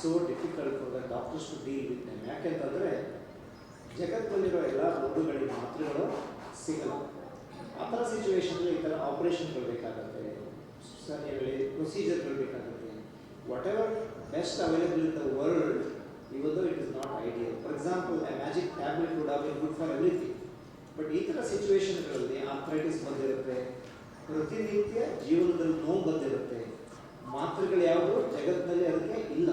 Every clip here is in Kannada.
So difficult for the doctors to deal with them ಯಾಕೆಂತಂದರೆ ಜಗತ್ತಿನಲ್ಲಿರೋ ಎಲ್ಲ ರೋಗಗಳಿಗೆ ಮಾತ್ರೆಗಳು ಸಿಗಲ್ಲ. ಆ ಥರ ಸಿಚುವೇಶನಲ್ಲಿ ಈ ಥರ ಆಪ್ರೇಷನ್ಗಳು ಬೇಕಾಗುತ್ತೆ. ಸರಿಯಾಗಿ ಪ್ರೊಸೀಜರ್ಗಳು ಬೇಕಾಗುತ್ತೆ. Whatever best available in the world ಇವತ್ತು it is not ideal for example a magic tablet would have good for everything but ಈ ಥರ ಸಿಚುವೇಶನ್ಗಳಲ್ಲಿ ಆರ್ಥ್ರೈಟಿಸ್ ಬಂದಿರುತ್ತೆ. ಪ್ರತಿನಿತ್ಯ ಜೀವನದಲ್ಲಿ ನೋವು ಬಂದಿರುತ್ತೆ. ಮಾತ್ರೆಗಳು ಯಾವುದು? ಜಗತ್ತಿನಲ್ಲಿ ಅದಕ್ಕೆ ಇಲ್ಲ.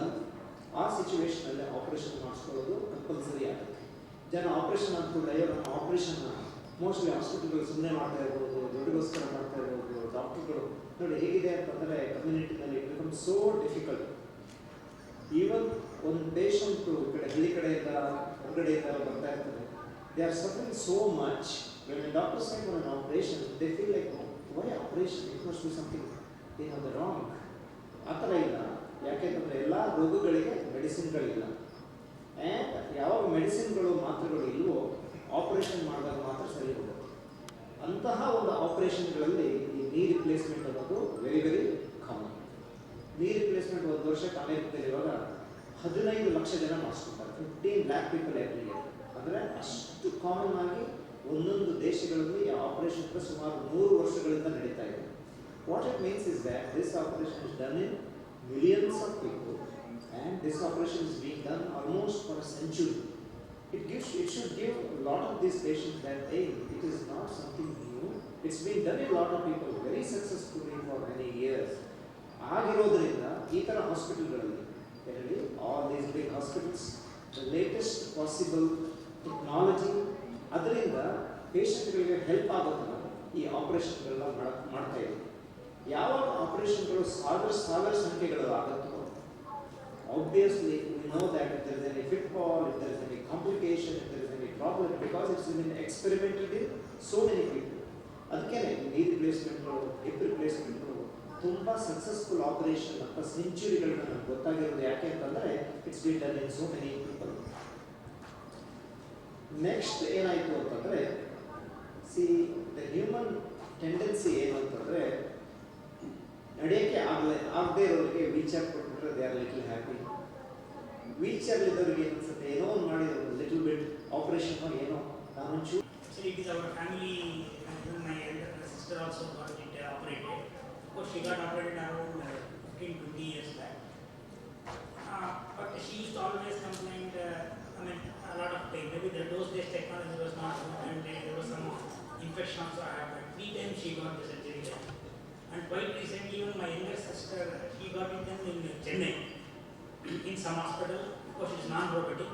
ಆ ಸಿಚುವೇಶನಲ್ಲಿ ಆಪರೇಷನ್ ಮಾಡಿಸ್ಕೊಳ್ಳೋದು ಕಂಪಲ್ಸರಿ ಆಗುತ್ತೆ. ಜನ ಆಪರೇಷನ್ ಅಂತ ಅಯ್ಯೋ ಆಪರೇಷನ್ ಮೋಸ್ಟ್ಲಿ ಹಾಸ್ಪಿಟಲ್ಗಳು ಸುಮ್ಮನೆ ಮಾಡ್ತಾ ಇರ್ಬೋದು, ದುಡ್ಡಿಗೋಸ್ಕರ ಮಾಡ್ತಾ ಇರ್ಬೋದು ಡಾಕ್ಟರ್ಗಳು ನೋಡಿ ಹೇಗಿದೆ ಅಂತಂದರೆ ಕಮ್ಯುನಿಟಿನಲ್ಲಿ it become so difficult even ಒಂದು ಪೇಷಂಟು ಕಡೆ ಹಳ್ಳಿ ಕಡೆಯಿಂದ ಹೊರಗಡೆಯಿಂದ ಬರ್ತಾ ಇರ್ತಾರೆ they are suffering so much when doctor side operation they feel like why operation it must be something the wrong ಆ ಥರ ಇಲ್ಲ. ಯಾಕೆಂತಂದರೆ ಎಲ್ಲ ರೋಗಗಳಿಗೆ ಮೆಡಿಸಿನ್ಗಳಿಲ್ಲ. ಯಾವಾಗ ಮೆಡಿಸಿನ್ಗಳು ಮಾತ್ರೆಗಳು ಇಲ್ವೋ ಆಪರೇಷನ್ ಮಾಡಿದಾಗ ಮಾತ್ರ ಸರಿ ಹೋಗುತ್ತೆ. ಅಂತಹ ಒಂದು ಆಪರೇಷನ್ಗಳಲ್ಲಿ ಈ ನೀ ರಿಪ್ಲೇಸ್ಮೆಂಟ್ ಅನ್ನೋದು very very common knee replacement ಒಂದು ವರ್ಷ ಅಮೆರಿಕದಲ್ಲಿ ಇವಾಗ? ಹದಿನೈದು ಲಕ್ಷ ಜನ ಮಾಡಿಸ್ಕೊತಾರೆ. Fifteen lakh people every year ಅಂದರೆ ಅಷ್ಟು ಕಾಮನ್ ಆಗಿ ಒಂದೊಂದು ದೇಶಗಳಲ್ಲಿ ಈ ಆಪರೇಷನ್ ಸುಮಾರು ನೂರು ವರ್ಷಗಳಿಂದ ನಡೀತಾ ಇದೆ. What it means is that this operation is done in of people and this operation is being done almost for century it gives, it should give a lot of these patients that, hey, it is not something new. It's been done in a lot of people very successfully for many years. ಈ ಥರ ಹಾಸ್ಪಿಟಲ್ಗಳಲ್ಲಿ ಹೇಳಿ all these big hospitals the latest possible technology ಅದರಿಂದ ಪೇಷಂಟ್ಗಳಿಗೆ ಹೆಲ್ಪ್ ಆಗೋದನ್ನ ಈ ಆಪರೇಷನ್ಗಳನ್ನ ಮಾಡ, ಮಾಡ್ತಾ ಇದ್ದೀವಿ ಯಾವಾಗ ಆಪರೇಷನ್ಗಳು ಸಾವಿರ ಸಾವಿರ ಸಂಖ್ಯೆಗಳು ಆಗುತ್ತೋ obviously we know that if there is any pitfall, if there is any complication, if there is any problem, because it's been experimented with so many people. ಅದಕ್ಕೆ ನೀ ರಿಪ್ಲೇಸ್ಮೆಂಟ್ಗಳು ಹಿಪ್ ರಿಪ್ಲೇಸ್ಮೆಂಟ್ಗಳು ತುಂಬ ಸಕ್ಸಸ್ಫುಲ್ ಆಪರೇಷನ್ ಅಂತ ಸೆಂಚುರಿಗಳನ್ನ ನಮ್ಗೆ ಗೊತ್ತಾಗಿರೋದು ಯಾಕೆ ಅಂತಂದರೆ it's been done in so many people next ಏನಾಯಿತು ಅಂತಂದರೆ ಸಿ ದ ಹ್ಯೂಮನ್ ಟೆಂಡೆನ್ಸಿ ಏನು ಅಂತಂದರೆ ನಡೆಯೋಕ್ಕೆ ಆಗಲೇ ಆಗದೆ ಇರೋರಿಗೆ ವೀಲ್ ಚೇರ್ ಕೊಟ್ಬಿಟ್ರೆ they are little happy wheelchair ಇದ್ದವ್ರಿಗೆ ಏನು ಅನ್ಸುತ್ತೆ ಏನೋ ಒಂದು ಮಾಡಿ ಲಿಟಲ್ ಬಿಟ್ ಆಪರೇಷನ್ ಏನೋ ನಾನು ಚೂ Actually, it is our family, and even my elder sister also got it uh, operated. Of course, she got operated around uh, 15, 20 years back. Uh, but she used to always complain, uh, I mean, a lot of pain. Maybe the those days technology was not good and uh, there was some infection also happened. Three times she got the surgery done. And quite recently, even my younger sister, she got it in Chennai, in some hospital, because it's non-robotic.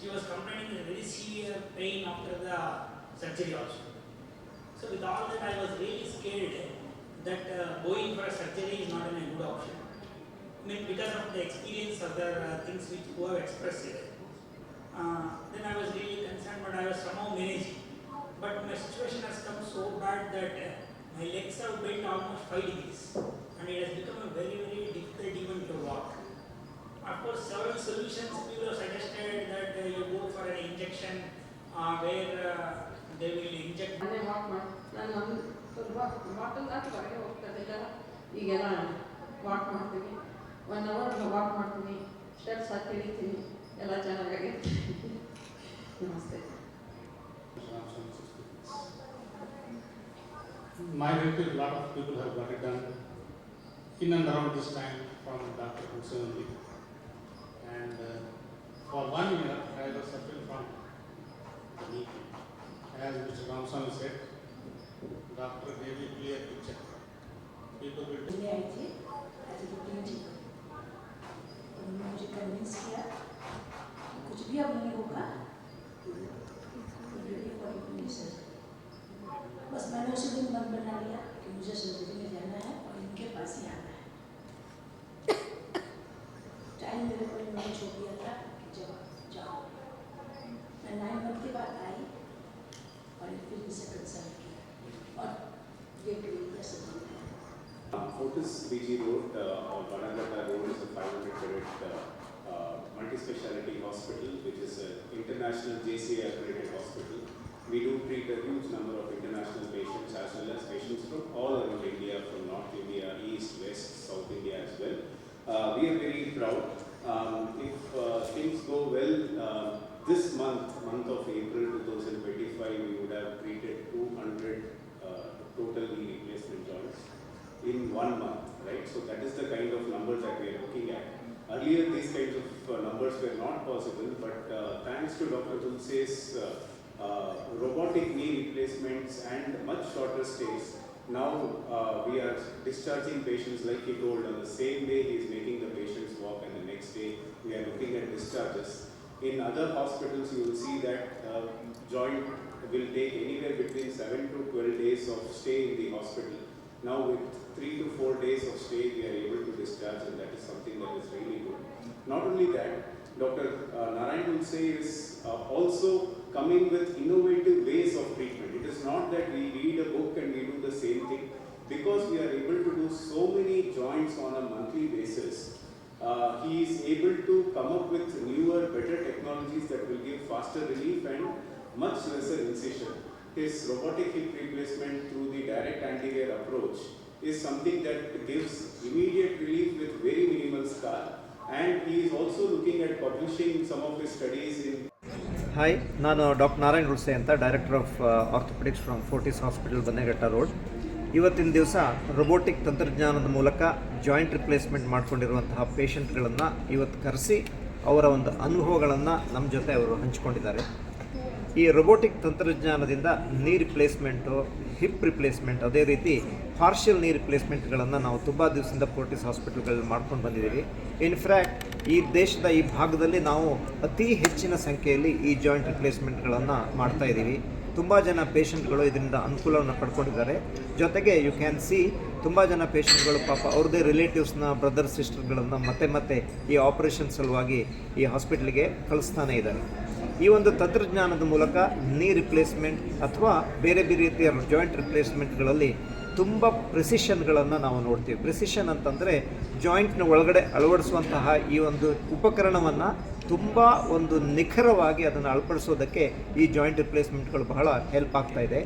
She was complaining of very severe pain after the surgery also. So with all that, I was really scared that uh, going for a surgery is not a good option. I mean, because of the experience of the uh, things which who have expressed it. Uh, then I was really concerned, but I was somehow managing. But my situation has come so bad that uh, my legs have bent almost 5 degrees and it has become a very, very difficult even to walk. Of course, several solutions people have suggested that uh, you go for an injection uh, where uh, they will inject. ಮನೆ ವಾಕ್ ಮಾಡಿ ನಾನು ನಮ್ಮ ಸ್ವಲ್ಪ ವಾಕಿಂಗ್ ಆಗಿ ಹೊರಗೆ ಹೋಗ್ತದಿಲ್ಲ ಈಗೆಲ್ಲ ವಾಕ್ ಮಾಡ್ತೀನಿ ಒನ್ ಅವರ್ ವಾಕ್ ಮಾಡ್ತೀನಿ ಸ್ಟೆಪ್ಸ್ ಹತ್ತಿ ಇಳಿತೀನಿ ಎಲ್ಲ ಚೆನ್ನಾಗಾಗಿರ್ತೀನಿ ನಮಸ್ತೆ My relative, a lot of people have got it done in and around this time from Dr. Hussain And uh, for one year, I was suffering from the knee. As Mr. Ramswamy said, doctor gave me clear picture. People will मैंने बना लिया कि मुझे सर्जरी में जाना है और इनके पास ही आना है टाइम मेरे को इन्होंने छोड़ दिया था कि जब जाओ मैं नाइन मंथ के बाद आई और फिर इनसे कंसल्ट किया और ये क्लिनिक सर्जरी है Uh, BG Road uh, or Banagata Road is a 500 bedded uh, uh, multi-speciality hospital which is an international JCA accredited hospital. We do treat a huge number of international patients as well as patients from all around India, from North India, East, West, South India as well. Uh, we are very proud Um, if uh, things go well, uh, this month, month of April 2025, we would have treated 200 uh, total knee replacement joints in one month, right? So that is the kind of numbers that we are looking at. Earlier, these kinds of uh, numbers were not possible, but uh, thanks to Dr. Dulce's uh, uh, robotic knee replacements and much shorter stays, now uh, we are discharging patients like he told on the same day he is making the patients walk and the next day we are looking at discharges. In other hospitals, you will see that uh, joint will take anywhere between 7 to 12 days of stay in the hospital. Now with 3 to 4 days of stay, we are able to discharge and that is something that is really good. Not only that, Dr. Uh, Narayan Dulce is uh, also coming with innovative ways of treatment. It is not that we read a book and we do the same thing. Because we are able to do so many joints on a monthly basis, uh, he is able to come up with newer, better technologies that will give faster relief and much lesser incision. His robotic hip replacement through the direct anterior approach is something that gives immediate relief with very minimal scar. And he is also looking at publishing some of his studies in hi ನಾನು ಡಾಕ್ಟರ್ ನಾರಾಯಣ್ ಹುಡ್ಸೆ ಅಂತ director of orthopaedics from Fortis hospital Bannerghatta road ಇವತ್ತಿನ ದಿವಸ ರೊಬೋಟಿಕ್ ತಂತ್ರಜ್ಞಾನದ ಮೂಲಕ ಜಾಯಿಂಟ್ ರಿಪ್ಲೇಸ್ಮೆಂಟ್ ಮಾಡ್ಕೊಂಡಿರುವಂತಹ ಪೇಷಂಟ್ಗಳನ್ನು ಇವತ್ತು ಕರೆಸಿ ಅವರ ಒಂದು ಅನುಭವಗಳನ್ನು ನಮ್ಮ ಜೊತೆ ಅವರು ಹಂಚಿಕೊಂಡಿದ್ದಾರೆ. ಈ ರೊಬೋಟಿಕ್ ತಂತ್ರಜ್ಞಾನದಿಂದ ನೀ ರಿಪ್ಲೇಸ್ಮೆಂಟು ಹಿಪ್ ರಿಪ್ಲೇಸ್ಮೆಂಟ್ ಅದೇ ರೀತಿ ಪಾರ್ಷಿಯಲ್ ನೀ ರಿಪ್ಲೇಸ್ಮೆಂಟ್ಗಳನ್ನು ನಾವು ತುಂಬ ದಿವಸದಿಂದ ಪೋರ್ಟಿಸ್ ಹಾಸ್ಪಿಟಲ್ಗಳಲ್ಲಿ ಮಾಡ್ಕೊಂಡು ಬಂದಿದ್ದೀವಿ. ಇನ್ಫ್ಯಾಕ್ಟ್ ಈ ದೇಶದ ಈ ಭಾಗದಲ್ಲಿ ನಾವು ಅತಿ ಹೆಚ್ಚಿನ ಸಂಖ್ಯೆಯಲ್ಲಿ ಈ ಜಾಯಿಂಟ್ ರಿಪ್ಲೇಸ್ಮೆಂಟ್ಗಳನ್ನು ಮಾಡ್ತಾ ಇದ್ದೀವಿ. ತುಂಬ ಜನ ಪೇಷಂಟ್ಗಳು ಇದರಿಂದ ಅನುಕೂಲವನ್ನು ಪಡ್ಕೊಂಡಿದ್ದಾರೆ. ಜೊತೆಗೆ ಯು ಕ್ಯಾನ್ ಸಿ ತುಂಬ ಜನ ಪೇಷಂಟ್ಗಳು ಪಾಪ ಅವ್ರದ್ದೇ ರಿಲೇಟಿವ್ಸ್ನ ಬ್ರದರ್ ಸಿಸ್ಟರ್ಗಳನ್ನು ಮತ್ತೆ ಮತ್ತೆ ಈ ಆಪರೇಷನ್ ಸಲುವಾಗಿ ಈ ಹಾಸ್ಪಿಟ್ಲಿಗೆ ಕಳಿಸ್ತಾನೆ ಇದ್ದಾರೆ. ಈ ಒಂದು ತಂತ್ರಜ್ಞಾನದ ಮೂಲಕ ನೀ ರಿಪ್ಲೇಸ್ಮೆಂಟ್ ಅಥವಾ ಬೇರೆ ಬೇರೆ ರೀತಿಯ ಜಾಯಿಂಟ್ ರಿಪ್ಲೇಸ್ಮೆಂಟ್ಗಳಲ್ಲಿ ತುಂಬ ಪ್ರಿಸಿಷನ್ಗಳನ್ನು ನಾವು ನೋಡ್ತೀವಿ. ಪ್ರಿಸಿಷನ್ ಅಂತಂದರೆ ಜಾಯಿಂಟ್ನ ಒಳಗಡೆ ಅಳವಡಿಸುವಂತಹ ಈ ಒಂದು ಉಪಕರಣವನ್ನು ತುಂಬ ಒಂದು ನಿಖರವಾಗಿ ಅದನ್ನು ಅಳಪಡಿಸೋದಕ್ಕೆ ಈ ಜಾಯಿಂಟ್ ರಿಪ್ಲೇಸ್ಮೆಂಟ್ಗಳು ಬಹಳ ಹೆಲ್ಪ್ ಆಗ್ತಾ ಇದೆ.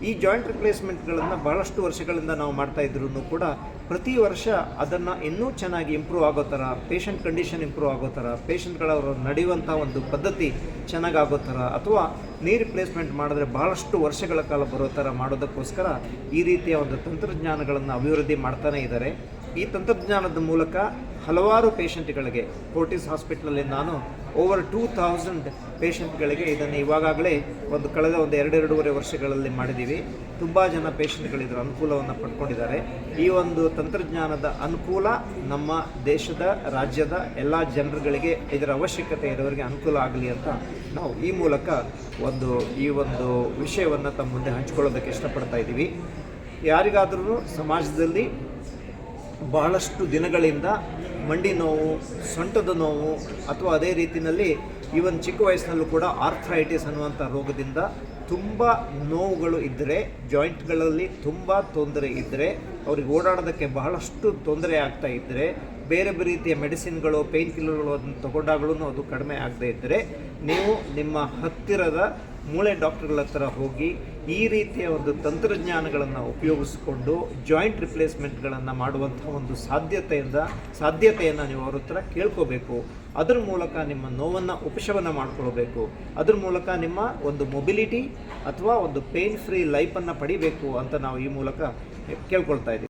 ಈ ಜಾಯಿಂಟ್ ರಿಪ್ಲೇಸ್ಮೆಂಟ್ಗಳನ್ನು ಬಹಳಷ್ಟು ವರ್ಷಗಳಿಂದ ನಾವು ಮಾಡ್ತಾ ಇದ್ರೂ ಕೂಡ ಪ್ರತಿ ವರ್ಷ ಅದನ್ನು ಇನ್ನೂ ಚೆನ್ನಾಗಿ ಇಂಪ್ರೂವ್ ಆಗೋ ಥರ ಪೇಷಂಟ್ ಕಂಡೀಷನ್ ಇಂಪ್ರೂವ್ ಆಗೋ ಥರ ಪೇಷಂಟ್ಗಳವರು ನಡೆಯುವಂಥ ಒಂದು ಪದ್ಧತಿ ಚೆನ್ನಾಗಾಗೋ ಥರ ಅಥವಾ ನೀ ರಿಪ್ಲೇಸ್ಮೆಂಟ್ ಮಾಡಿದ್ರೆ ಬಹಳಷ್ಟು ವರ್ಷಗಳ ಕಾಲ ಬರೋ ಥರ ಮಾಡೋದಕ್ಕೋಸ್ಕರ ಈ ರೀತಿಯ ಒಂದು ತಂತ್ರಜ್ಞಾನಗಳನ್ನು ಅಭಿವೃದ್ಧಿ ಮಾಡ್ತಾನೇ ಇದ್ದಾರೆ ಈ ತಂತ್ರಜ್ಞಾನದ ಮೂಲಕ ಹಲವಾರು ಪೇಷಂಟ್ಗಳಿಗೆ, ಫೋರ್ಟಿಸ್ ಹಾಸ್ಪಿಟ್ಲಲ್ಲಿ ನಾನು ಓವರ್ ಟೂ ಥೌಸಂಡ್ ಪೇಷಂಟ್ಗಳಿಗೆ ಇದನ್ನು ಇವಾಗಲೇ ಒಂದು ಕಳೆದ ಒಂದು ಎರಡೆರಡೂವರೆ ವರ್ಷಗಳಲ್ಲಿ ಮಾಡಿದ್ದೀವಿ. ತುಂಬ ಜನ ಪೇಷಂಟ್ಗಳು ಇದರ ಅನುಕೂಲವನ್ನು ಪಡ್ಕೊಂಡಿದ್ದಾರೆ. ಈ ಒಂದು ತಂತ್ರಜ್ಞಾನದ ಅನುಕೂಲ ನಮ್ಮ ದೇಶದ, ರಾಜ್ಯದ ಎಲ್ಲ ಜನರುಗಳಿಗೆ ಇದರ ಅವಶ್ಯಕತೆ ಇರೋರಿಗೆ ಅನುಕೂಲ ಆಗಲಿ ಅಂತ ನಾವು ಈ ಮೂಲಕ ಒಂದು, ಈ ಒಂದು ವಿಷಯವನ್ನು ತಮ್ಮ ಮುಂದೆ ಹಂಚ್ಕೊಳ್ಳೋದಕ್ಕೆ ಇಷ್ಟಪಡ್ತಾ ಇದ್ದೀವಿ. ಯಾರಿಗಾದರೂ ಸಮಾಜದಲ್ಲಿ ಬಹಳಷ್ಟು ದಿನಗಳಿಂದ ಮಂಡಿ ನೋವು, ಸೊಂಟದ ನೋವು, ಅಥವಾ ಅದೇ ರೀತಿಯಲ್ಲಿ ಈವನ್ ಚಿಕ್ಕ ವಯಸ್ಸಿನಲ್ಲೂ ಕೂಡ ಆರ್ಥ್ರೈಟಿಸ್ ಅನ್ನುವಂಥ ರೋಗದಿಂದ ತುಂಬ ನೋವುಗಳು ಇದ್ದರೆ ಜಾಯಿಂಟ್ಗಳಲ್ಲಿ ತುಂಬ ತೊಂದರೆ ಇದ್ದರೆ ಅವ್ರಿಗೆ ಓಡಾಡೋದಕ್ಕೆ ಬಹಳಷ್ಟು ತೊಂದರೆ ಆಗ್ತಾ ಇದ್ದರೆ ಬೇರೆ ಬೇರೆ ರೀತಿಯ ಮೆಡಿಸಿನ್ಗಳು ಪೇಯ್ನ್ ಕಿಲ್ಲರ್ಗಳು ಅದನ್ನು ತಗೊಂಡಾಗ್ಲೂ ಅದು ಕಡಿಮೆ ಆಗದೇ ಇದ್ದರೆ ನೀವು ನಿಮ್ಮ ಹತ್ತಿರದ ಮೂಳೆ ಡಾಕ್ಟರ್ಗಳ ಹತ್ರ ಹೋಗಿ ಈ ರೀತಿಯ ಒಂದು ತಂತ್ರಜ್ಞಾನಗಳನ್ನು ಉಪಯೋಗಿಸಿಕೊಂಡು ಜಾಯಿಂಟ್ ರಿಪ್ಲೇಸ್ಮೆಂಟ್ಗಳನ್ನು ಮಾಡುವಂಥ ಒಂದು ಸಾಧ್ಯತೆಯಿಂದ, ಸಾಧ್ಯತೆಯನ್ನು ನೀವು ಅವ್ರ ಹತ್ರ ಕೇಳ್ಕೋಬೇಕು. ಅದ್ರ ಮೂಲಕ ನಿಮ್ಮ ನೋವನ್ನು ಉಪಶಮನ ಮಾಡ್ಕೊಳ್ಬೇಕು. ಅದ್ರ ಮೂಲಕ ನಿಮ್ಮ ಒಂದು ಮೊಬಿಲಿಟಿ ಅಥವಾ ಒಂದು ಪೇಯ್ನ್ ಫ್ರೀ ಲೈಫನ್ನು ಪಡಿಬೇಕು ಅಂತ ನಾವು ಈ ಮೂಲಕ ಕೇಳ್ಕೊಳ್ತಾ ಇದ್ದೀವಿ.